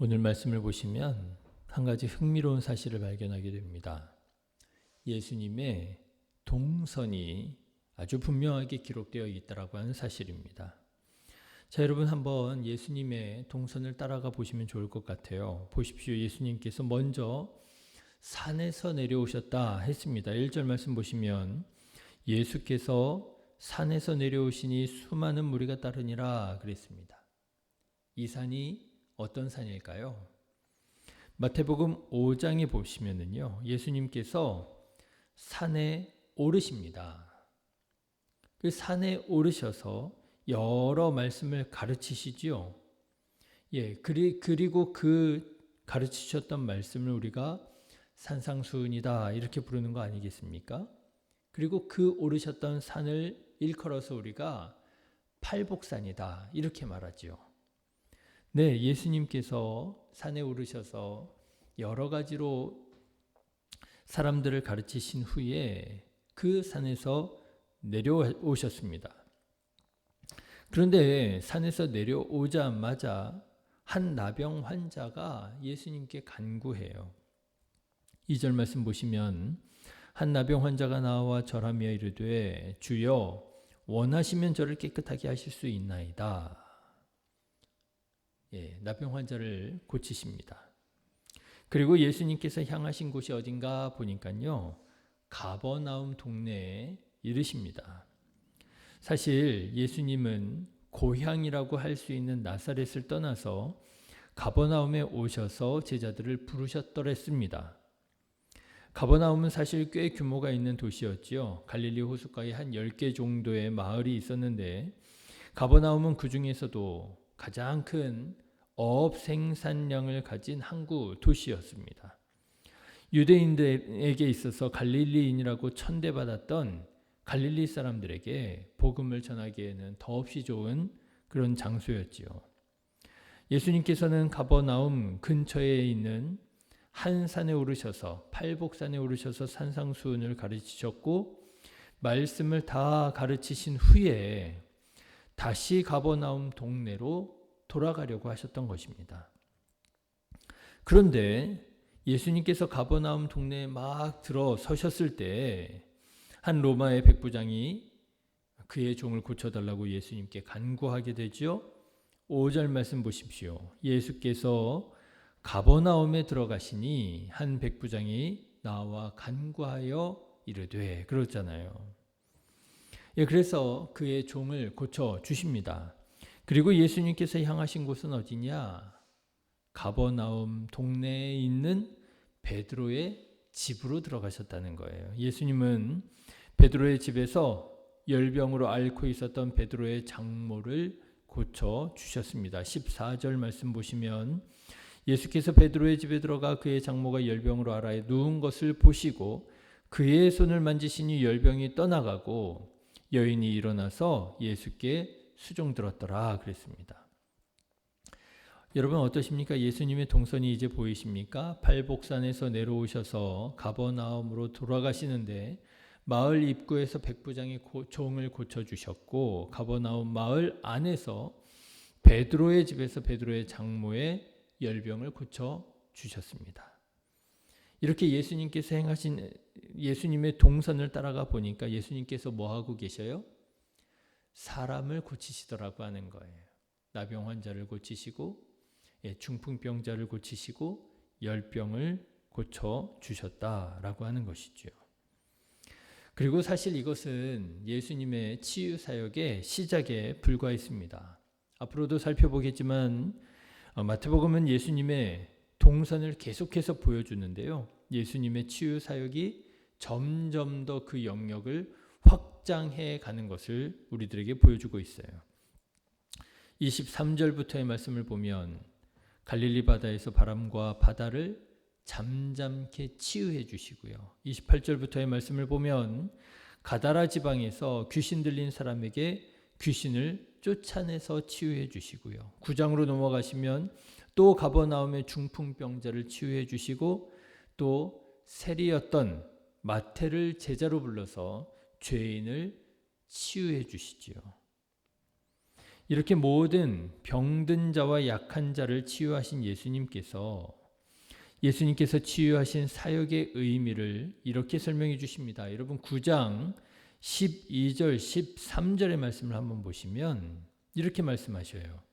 오늘 말씀을 보시면 한 가지 흥미로운 사실을 발견하게 됩니다. 예수님의 동선이 아주 분명하게 기록되어 있다라고 하는 사실입니다. 자, 여러분 한번 예수님의 동선을 따라가 보시면 좋을 것 같아요. 보십시오. 예수님께서 먼저 산에서 내려오셨다 했습니다. 1절 말씀 보시면 예수께서 산에서 내려오시니 수많은 무리가 따르니라 그랬습니다. 이 산이 어떤 산일까요? 마태복음 5장에 보시면은요. 예수님께서 산에 오르십니다. 그 산에 오르셔서 여러 말씀을 가르치시지요. 예, 그리, 그리고 그 가르치셨던 말씀을 우리가 산상수훈이다 이렇게 부르는 거 아니겠습니까? 그리고 그 오르셨던 산을 일컬어서 우리가 팔복산이다 이렇게 말하지요. 네, 예수님께서 산에 오르셔서 여러 가지로 사람들을 가르치신 후에 그 산에서 내려오셨습니다. 그런데 산에서 내려오자마자 한 나병 환자가 예수님께 간구해요. 2절 말씀 보시면 한 나병 환자가 나와 절하며 이르되 주여 원하시면 저를 깨끗하게 하실 수 있나이다. 예, 나병 환자를 고치십니다. 그리고 예수님께서 향하신 곳이 어딘가 보니까요. 가버나움 동네에 이르십니다. 사실 예수님은 고향이라고 할 수 있는 나사렛을 떠나서 가버나움에 오셔서 제자들을 부르셨더랬습니다. 가버나움은 사실 꽤 규모가 있는 도시였지요. 갈릴리 호숫가에 한 10개 정도의 마을이 있었는데 가버나움은 그 중에서도 가장 큰 어업 생산량을 가진 항구 도시였습니다. 유대인들에게 있어서 갈릴리인이라고 천대받았던 갈릴리 사람들에게 복음을 전하기에는 더없이 좋은 그런 장소였지요. 예수님께서는 가버나움 근처에 있는 한 산에 오르셔서 팔복산에 오르셔서 산상수훈을 가르치셨고 말씀을 다 가르치신 후에 다시 가버나움 동네로 돌아가려고 하셨던 것입니다. 그런데 예수님께서 가버나움 동네에 막 들어서셨을 때 한 로마의 백부장이 그의 종을 고쳐달라고 예수님께 간구하게 되죠. 5절 말씀 보십시오. 예수께서 가버나움에 들어가시니 한 백부장이 나와 간구하여 이르되 그렇잖아요. 예, 그래서 그의 종을 고쳐 주십니다. 그리고 예수님께서 향하신 곳은 어디냐? 가버나움 동네에 있는 베드로의 집으로 들어가셨다는 거예요. 예수님은 베드로의 집에서 열병으로 앓고 있었던 베드로의 장모를 고쳐 주셨습니다. 14절 말씀 보시면 예수께서 베드로의 집에 들어가 그의 장모가 열병으로 앓아 누운 것을 보시고 그의 손을 만지시니 열병이 떠나가고 여인이 일어나서 예수께 수종 들었더라 그랬습니다. 여러분 어떠십니까? 예수님의 동선이 이제 보이십니까? 팔복산에서 내려오셔서 가버나움으로 돌아가시는데 마을 입구에서 백부장이 종을 고쳐 주셨고 가버나움 마을 안에서 베드로의 집에서 베드로의 장모의 열병을 고쳐 주셨습니다. 이렇게 예수님께서 행하신 예수님의 동선을 따라가 보니까 예수님께서 뭐 하고 계셔요? 사람을 고치시더라고 하는 거예요. 나병 환자를 고치시고 예, 중풍병자를 고치시고 열병을 고쳐 주셨다라고 하는 것이죠. 그리고 사실 이것은 예수님의 치유 사역의 시작에 불과했습니다. 앞으로도 살펴보겠지만 어, 마태복음은 예수님의 동선을 계속해서 보여주는데요. 예수님의 치유 사역이 점점 더 그 영역을 확장해 가는 것을 우리들에게 보여주고 있어요. 23절부터의 말씀을 보면 갈릴리 바다에서 바람과 바다를 잠잠케 치유해 주시고요. 28절부터의 말씀을 보면 가다라 지방에서 귀신 들린 사람에게 귀신을 쫓아내서 치유해 주시고요. 9장으로 넘어가시면 또 가버나움의 중풍병자를 치유해 주시고 또 세리였던 마태를 제자로 불러서 죄인을 치유해 주시지요. 이렇게 모든 병든 자와 약한 자를 치유하신 예수님께서 예수님께서 치유하신 사역의 의미를 이렇게 설명해 주십니다. 여러분 9장 12절 13절의 말씀을 한번 보시면 이렇게 말씀하셔요.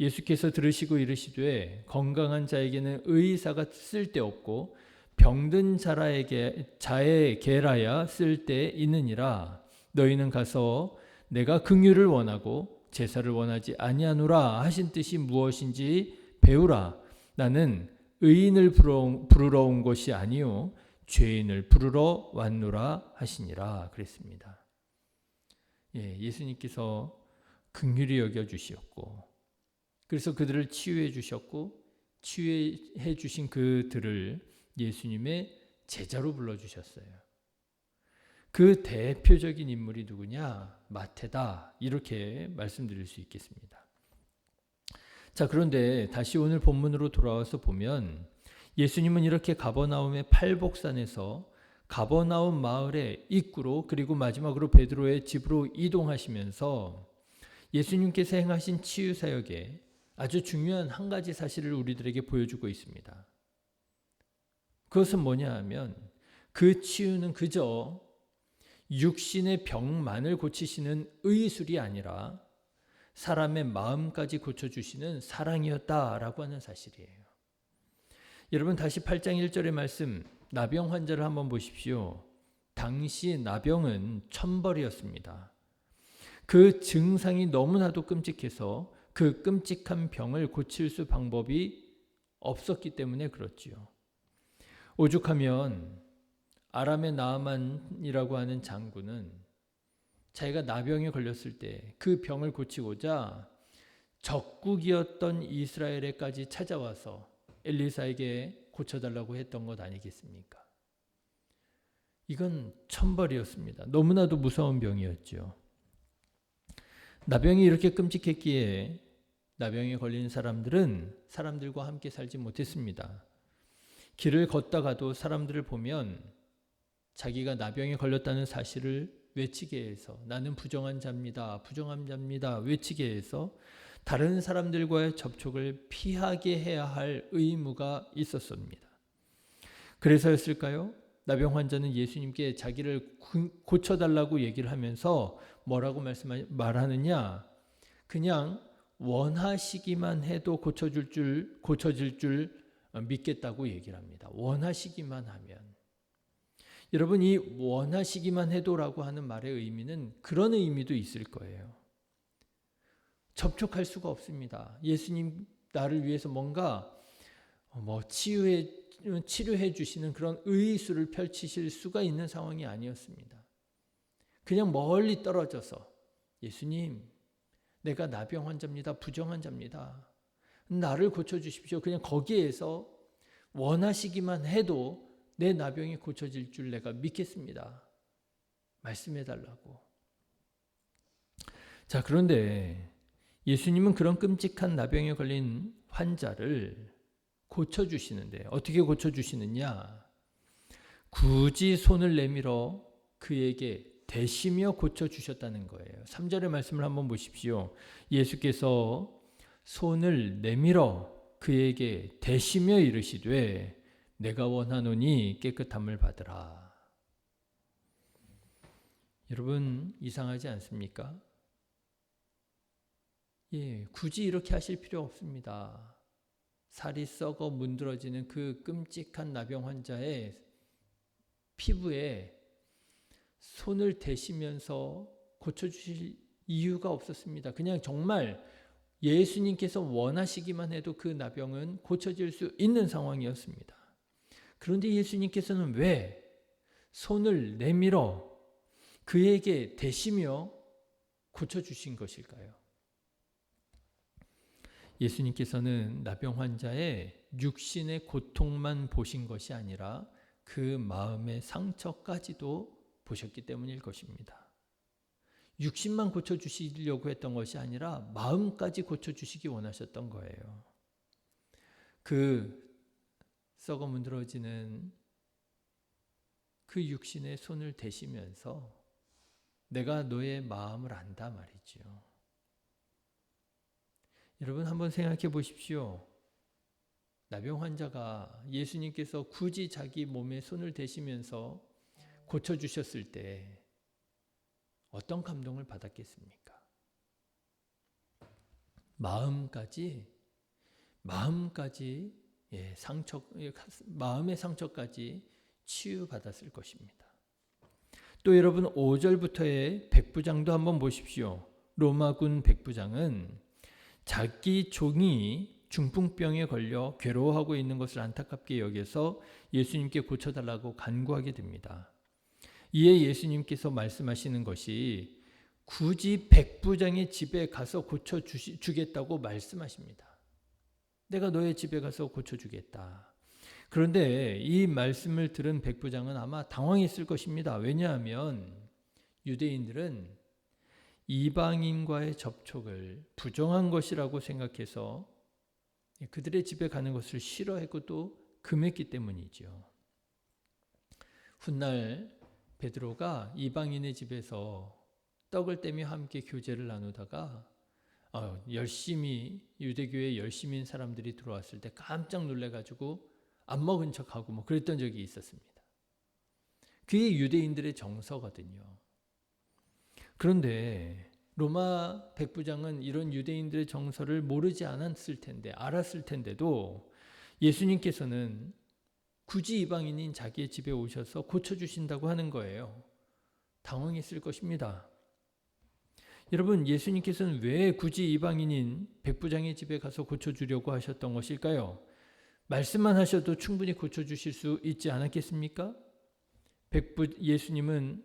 예수께서 들으시고 이르시되 건강한 자에게는 의사가 쓸데없고 병든 자라에게 자의 계라야 쓸데 있느니라 너희는 가서 내가 긍휼을 원하고 제사를 원하지 아니하노라 하신 뜻이 무엇인지 배우라 나는 의인을 부르러 온 것이 아니요 죄인을 부르러 왔노라 하시니라 그랬습니다. 예, 예수님께서 긍휼히 여겨 주시었고 그래서 그들을 치유해 주셨고 치유해 주신 그들을 예수님의 제자로 불러 주셨어요. 그 대표적인 인물이 누구냐? 마태다. 이렇게 말씀드릴 수 있겠습니다. 자, 그런데 다시 오늘 본문으로 돌아와서 보면 예수님은 이렇게 가버나움의 팔복산에서 가버나움 마을의 입구로 그리고 마지막으로 베드로의 집으로 이동하시면서 예수님께서 행하신 치유 사역에 아주 중요한 한 가지 사실을 우리들에게 보여주고 있습니다. 그것은 뭐냐 하면 그 치유는 그저 육신의 병만을 고치시는 의술이 아니라 사람의 마음까지 고쳐주시는 사랑이었다라고 하는 사실이에요. 여러분 다시 8장 1절의 말씀 나병 환자를 한번 보십시오. 당시 나병은 천벌이었습니다. 그 증상이 너무나도 끔찍해서 그 끔찍한 병을 고칠 수 방법이 없었기 때문에 그렇지요. 오죽하면 아람의 나만이라고 하는 장군은 자기가 나병에 걸렸을 때 그 병을 고치고자 적국이었던 이스라엘에까지 찾아와서 엘리사에게 고쳐달라고 했던 것 아니겠습니까? 이건 천벌이었습니다. 너무나도 무서운 병이었죠. 나병이 이렇게 끔찍했기에 나병에 걸린 사람들은 사람들과 함께 살지 못했습니다. 길을 걷다가도 사람들을 보면 자기가 나병에 걸렸다는 사실을 외치게 해서 나는 부정한 자입니다. 부정한 자입니다. 외치게 해서 다른 사람들과의 접촉을 피하게 해야 할 의무가 있었습니다. 그래서였을까요? 나병 환자는 예수님께 자기를 고쳐달라고 얘기를 하면서 뭐라고 말씀 말하느냐? 그냥 원하시기만 해도 고쳐줄 줄 고쳐질 줄 믿겠다고 얘기를 합니다. 원하시기만 하면 여러분 이 원하시기만 해도라고 하는 말의 의미는 그런 의미도 있을 거예요. 접촉할 수가 없습니다. 예수님 나를 위해서 뭔가 뭐 치유해 치료해 주시는 그런 의술을 펼치실 수가 있는 상황이 아니었습니다. 그냥 멀리 떨어져서 예수님 내가 나병 환자입니다. 부정 환자입니다. 나를 고쳐 주십시오. 그냥 거기에서 원하시기만 해도 내 나병이 고쳐질 줄 내가 믿겠습니다. 말씀해 달라고. 자, 그런데 예수님은 그런 끔찍한 나병에 걸린 환자를 고쳐주시는데 어떻게 고쳐주시느냐? 굳이 손을 내밀어 그에게 대시며 고쳐주셨다는 거예요. 3절의 말씀을 한번 보십시오. 예수께서 손을 내밀어 그에게 대시며 이르시되 내가 원하노니 깨끗함을 받으라. 여러분 이상하지 않습니까? 예, 굳이 이렇게 하실 필요 없습니다. 살이 썩어 문드러지는 그 끔찍한 나병 환자의 피부에 손을 대시면서 고쳐주실 이유가 없었습니다. 그냥 정말 예수님께서 원하시기만 해도 그 나병은 고쳐질 수 있는 상황이었습니다. 그런데 예수님께서는 왜 손을 내밀어 그에게 대시며 고쳐주신 것일까요? 예수님께서는 나병 환자의 육신의 고통만 보신 것이 아니라 그 마음의 상처까지도 보셨기 때문일 것입니다. 육신만 고쳐주시려고 했던 것이 아니라 마음까지 고쳐주시기 원하셨던 거예요. 그 썩어 문드러지는 그 육신의 손을 대시면서 내가 너의 마음을 안다 말이지요. 여러분 한번 생각해 보십시오. 나병 환자가 예수님께서 굳이 자기 몸에 손을 대시면서 고쳐 주셨을 때 어떤 감동을 받았겠습니까? 마음까지 마음까지 예, 상처 예, 마음의 상처까지 치유받았을 것입니다. 또 여러분 5절부터의 백부장도 한번 보십시오. 로마군 백부장은 자기 종이 중풍병에 걸려 괴로워하고 있는 것을 안타깝게 여겨서 예수님께 고쳐달라고 간구하게 됩니다. 이에 예수님께서 말씀하시는 것이 굳이 백부장의 집에 가서 고쳐 주겠다고 말씀하십니다. 내가 너의 집에 가서 고쳐 주겠다. 그런데 이 말씀을 들은 백부장은 아마 당황했을 것입니다. 왜냐하면 유대인들은 이방인과의 접촉을 부정한 것이라고 생각해서 그들의 집에 가는 것을 싫어했고 또 금했기 때문이죠. 훗날 베드로가 이방인의 집에서 떡을 떼며 함께 교제를 나누다가 어, 열심히 유대교에 열심인 사람들이 들어왔을 때 깜짝 놀래가지고 안 먹은 척하고 뭐 그랬던 적이 있었습니다. 그게 유대인들의 정서거든요. 그런데 로마 백부장은 이런 유대인들의 정서를 모르지 않았을 텐데 알았을 텐데도 예수님께서는 굳이 이방인인 자기의 집에 오셔서 고쳐주신다고 하는 거예요. 당황했을 것입니다. 여러분 예수님께서는 왜 굳이 이방인인 백부장의 집에 가서 고쳐주려고 하셨던 것일까요? 말씀만 하셔도 충분히 고쳐주실 수 있지 않았겠습니까? 백부 예수님은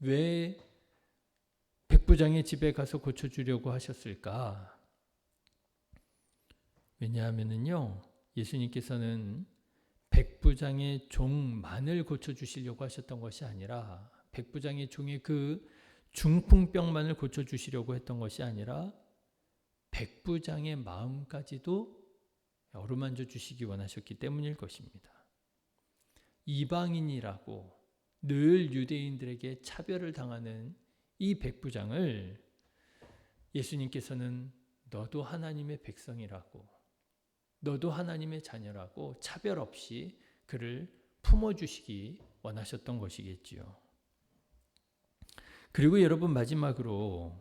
왜 백부장의 집에 가서 고쳐주려고 하셨을까? 왜냐하면요 예수님께서는 백부장의 종만을 고쳐주시려고 하셨던 것이 아니라 백부장의 종의 그 중풍병만을 고쳐주시려고 했던 것이 아니라 백부장의 마음까지도 어루만져 주시기 원하셨기 때문일 것입니다. 이방인이라고 늘 유대인들에게 차별을 당하는 이 백부장을 예수님께서는 너도 하나님의 백성이라고 너도 하나님의 자녀라고 차별 없이 그를 품어주시기 원하셨던 것이겠지요. 그리고 여러분 마지막으로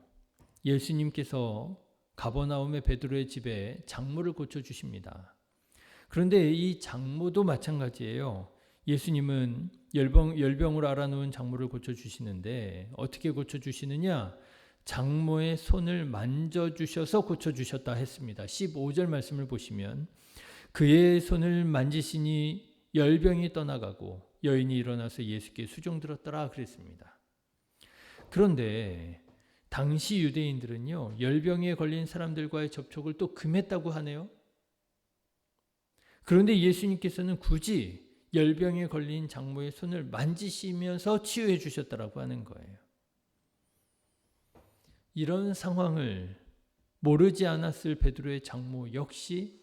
예수님께서 가버나움의 베드로의 집에 장모를 고쳐 주십니다. 그런데 이 장모도 마찬가지예요. 예수님은 열병 열병을 알아놓은 장모를 고쳐 주시는데 어떻게 고쳐 주시느냐? 장모의 손을 만져 주셔서 고쳐 주셨다 했습니다. 15절 말씀을 보시면 그의 손을 만지시니 열병이 떠나가고 여인이 일어나서 예수께 수종 들었더라 그랬습니다. 그런데 당시 유대인들은요, 열병에 걸린 사람들과의 접촉을 또 금했다고 하네요. 그런데 예수님께서는 굳이 열병에 걸린 장모의 손을 만지시면서 치유해 주셨다라고 하는 거예요. 이런 상황을 모르지 않았을 베드로의 장모 역시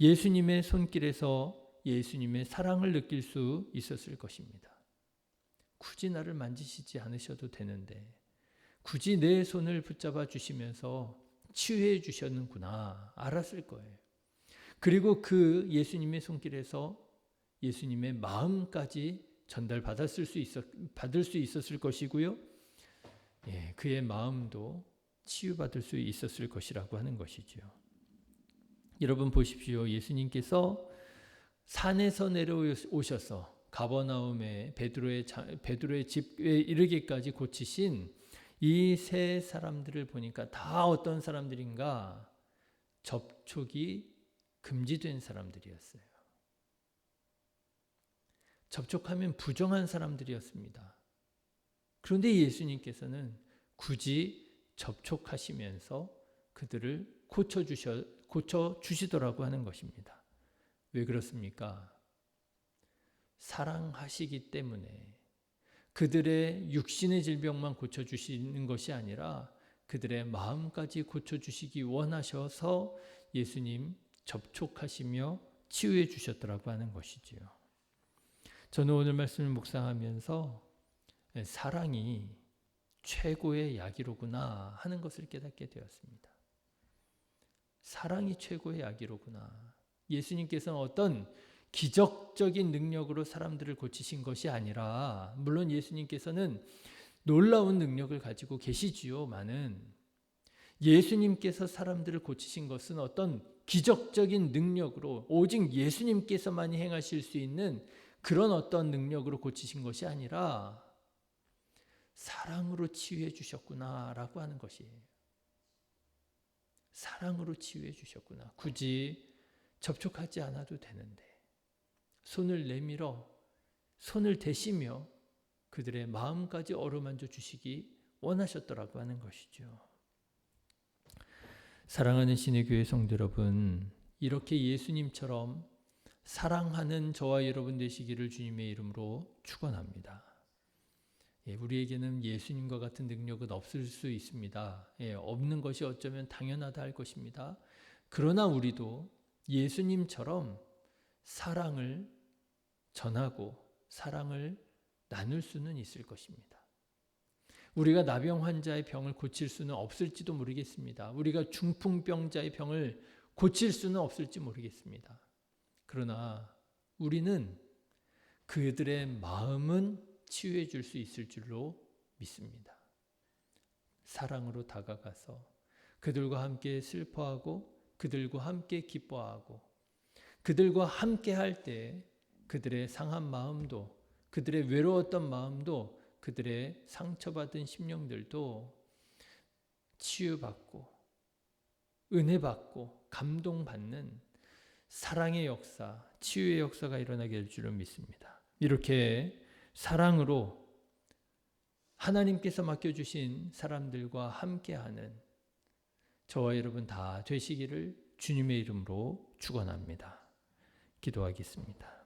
예수님의 손길에서 예수님의 사랑을 느낄 수 있었을 것입니다. 굳이 나를 만지시지 않으셔도 되는데 굳이 내 손을 붙잡아 주시면서 치유해 주셨는구나 알았을 거예요. 그리고 그 예수님의 손길에서 예수님의 마음까지 전달받았을 수 있었 받을 수 있었을 것이고요. 예, 그의 마음도 치유받을 수 있었을 것이라고 하는 것이죠. 여러분 보십시오. 예수님께서 산에서 내려오셔서 가버나움에 베드로의 베드로의 집에 이르기까지 고치신 이 세 사람들을 보니까 다 어떤 사람들인가 접촉이 금지된 사람들이었어요. 접촉하면 부정한 사람들이었습니다. 그런데 예수님께서는 굳이 접촉하시면서 그들을 고쳐 주셔 고쳐 주시더라고 하는 것입니다. 왜 그렇습니까? 사랑하시기 때문에 그들의 육신의 질병만 고쳐주시는 것이 아니라 그들의 마음까지 고쳐주시기 원하셔서 예수님 접촉하시며 치유해 주셨더라고 하는 것이지요. 저는 오늘 말씀을 묵상하면서 사랑이 최고의 약이로구나 하는 것을 깨닫게 되었습니다. 사랑이 최고의 약이로구나. 예수님께서는 어떤 기적적인 능력으로 사람들을 고치신 것이 아니라 물론 예수님께서는 놀라운 능력을 가지고 계시지요. 많은 예수님께서 사람들을 고치신 것은 어떤 기적적인 능력으로 오직 예수님께서만이 행하실 수 있는 그런 어떤 능력으로 고치신 것이 아니라 사랑으로 치유해 주셨구나라고 하는 것이에요. 사랑으로 치유해 주셨구나. 굳이 접촉하지 않아도 되는데 손을 내밀어 손을 대시며 그들의 마음까지 어루만져 주시기 원하셨더라고 하는 것이죠. 사랑하는 신의 교회 성도 여러분, 이렇게 예수님처럼 사랑하는 저와 여러분 되시기를 주님의 이름으로 축원합니다. 예, 우리에게는 예수님과 같은 능력은 없을 수 있습니다. 예, 없는 것이 어쩌면 당연하다 할 것입니다. 그러나 우리도 예수님처럼 사랑을 전하고 사랑을 나눌 수는 있을 것입니다. 우리가 나병 환자의 병을 고칠 수는 없을지도 모르겠습니다. 우리가 중풍병자의 병을 고칠 수는 없을지 모르겠습니다. 그러나 우리는 그들의 마음은 치유해 줄 수 있을 줄로 믿습니다. 사랑으로 다가가서 그들과 함께 슬퍼하고 그들과 함께 기뻐하고 그들과 함께 할 때 그들의 상한 마음도 그들의 외로웠던 마음도 그들의 상처받은 심령들도 치유받고 은혜받고 감동받는 사랑의 역사, 치유의 역사가 일어나게 될 줄을 믿습니다. 이렇게 사랑으로 하나님께서 맡겨주신 사람들과 함께하는 저와 여러분 다 되시기를 주님의 이름으로 축원합니다. 기도하겠습니다.